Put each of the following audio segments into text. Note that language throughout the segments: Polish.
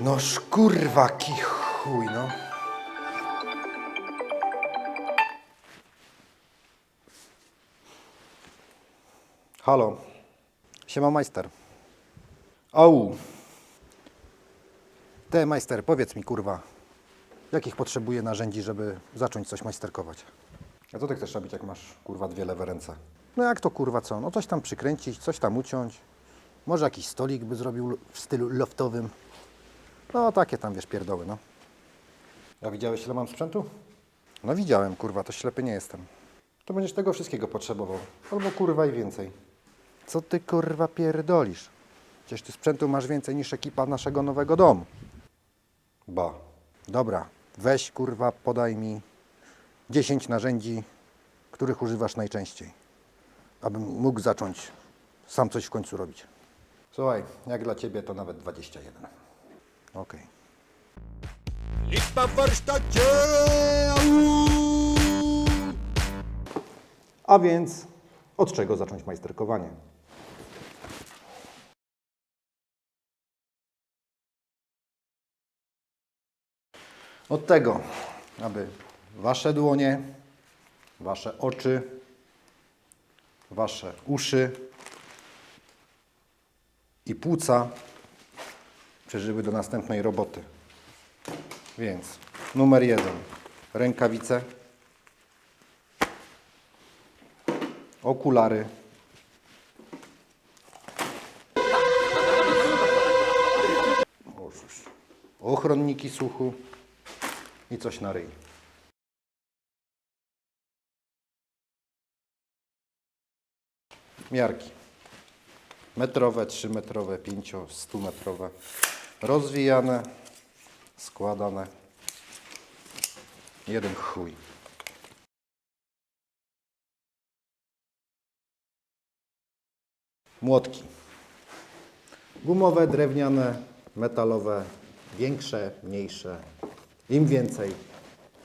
Noż kurwa, ki chuj, no. Halo. Siema majster. Au. Te majster, powiedz mi kurwa, jakich potrzebuję narzędzi, żeby zacząć coś majsterkować? A co ty chcesz robić, jak masz kurwa dwie lewe ręce? No jak to kurwa co? No coś tam przykręcić, coś tam uciąć. Może jakiś stolik by zrobił w stylu loftowym. No takie tam wiesz pierdoły, no. A widziałeś ile mam sprzętu? No widziałem, kurwa, to ślepy nie jestem. To będziesz tego wszystkiego potrzebował. Albo kurwa i więcej. Co ty kurwa pierdolisz? Przecież ty sprzętu masz więcej niż ekipa naszego nowego domu. Ba. Dobra, weź kurwa, podaj mi 10 narzędzi, których używasz najczęściej. Abym mógł zacząć sam coś w końcu robić. Słuchaj, jak dla ciebie to nawet 21. Lipa w warsztacie! A więc od czego zacząć majsterkowanie? Od tego, aby wasze dłonie, wasze oczy, wasze uszy i płuca przeżyły do następnej roboty. Więc numer jeden, rękawice. okulary. Ochronniki słuchu i coś na ryj. Miarki. Metrowe, trzymetrowe, pięcio, stumetrowe. Rozwijane, składane. Jeden chuj. Młotki. Gumowe, drewniane, metalowe, większe, mniejsze. Im więcej,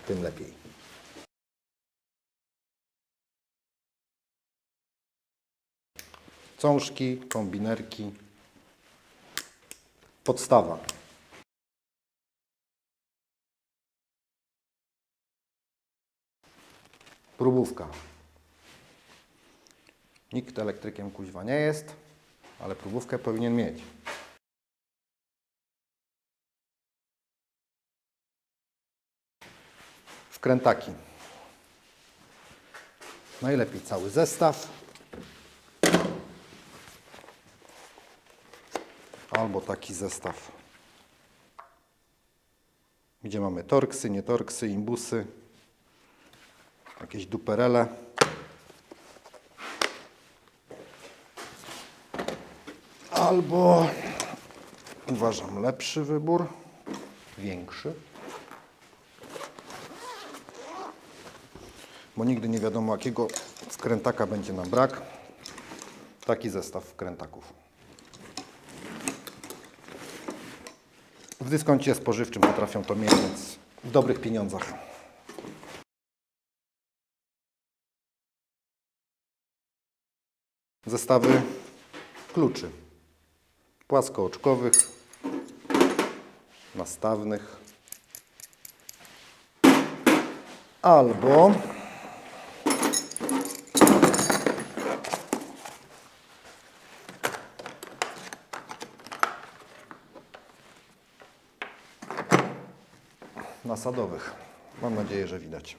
tym lepiej. Cążki, kombinerki. Podstawa. Próbówka. Nikt elektrykiem kuźwa nie jest, ale próbówkę powinien mieć. Wkrętaki. Najlepiej cały zestaw. Albo taki zestaw, gdzie mamy torksy, nie torksy, imbusy, jakieś duperele. Albo uważam lepszy wybór, większy. Bo nigdy nie wiadomo, jakiego wkrętaka będzie nam brak. Taki zestaw wkrętaków. W dyskoncie spożywczym potrafią to mieć, więc w dobrych pieniądzach. Zestawy kluczy płaskooczkowych, nastawnych albo nasadowych. Mam nadzieję, że widać.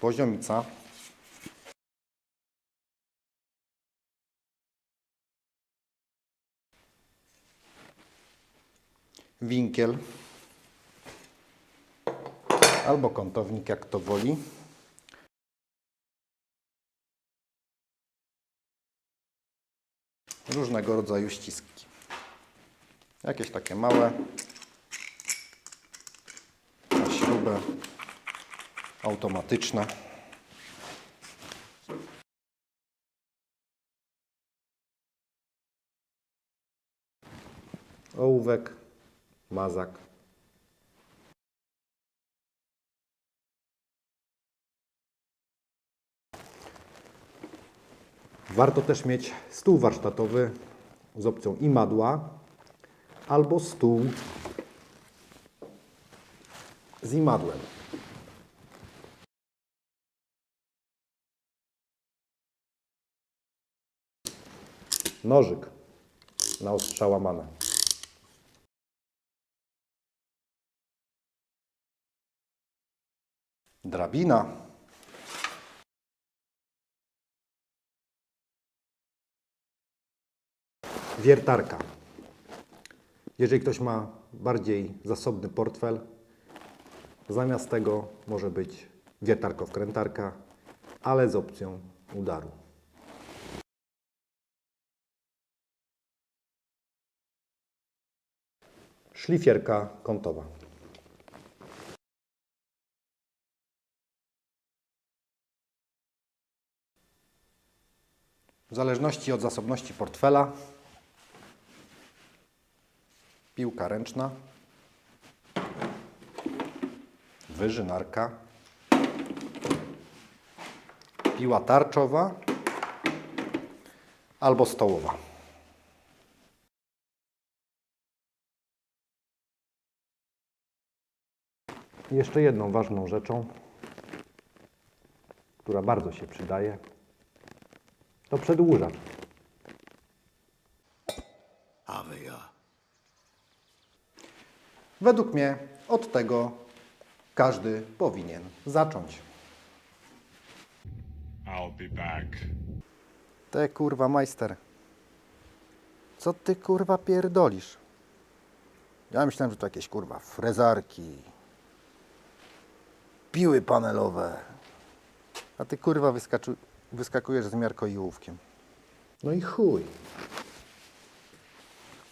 Poziomica. Winkiel. Albo kątownik, jak to woli. Różnego rodzaju ściski. Jakieś takie małe. Na śrubę. Automatyczne. Ołówek, mazak. Warto też mieć stół warsztatowy z opcją imadła albo stół z imadłem. Nożyk na ostrza łamane. Drabina. Wiertarka. Jeżeli ktoś ma bardziej zasobny portfel, zamiast tego może być wiertarko-wkrętarka, ale z opcją udaru. Szlifierka kątowa. W zależności od zasobności portfela, piłka ręczna, wyżynarka, piła tarczowa albo stołowa. Jeszcze jedną ważną rzeczą, która bardzo się przydaje, to przedłużacz. Ave ja. Według mnie od tego każdy powinien zacząć. I'll be back. Te kurwa majster. Co ty kurwa pierdolisz? Ja myślałem, że to jakieś kurwa frezarki, piły panelowe. A ty kurwa wyskaczy, wyskakujesz z miarką i ołówkiem. No i chuj.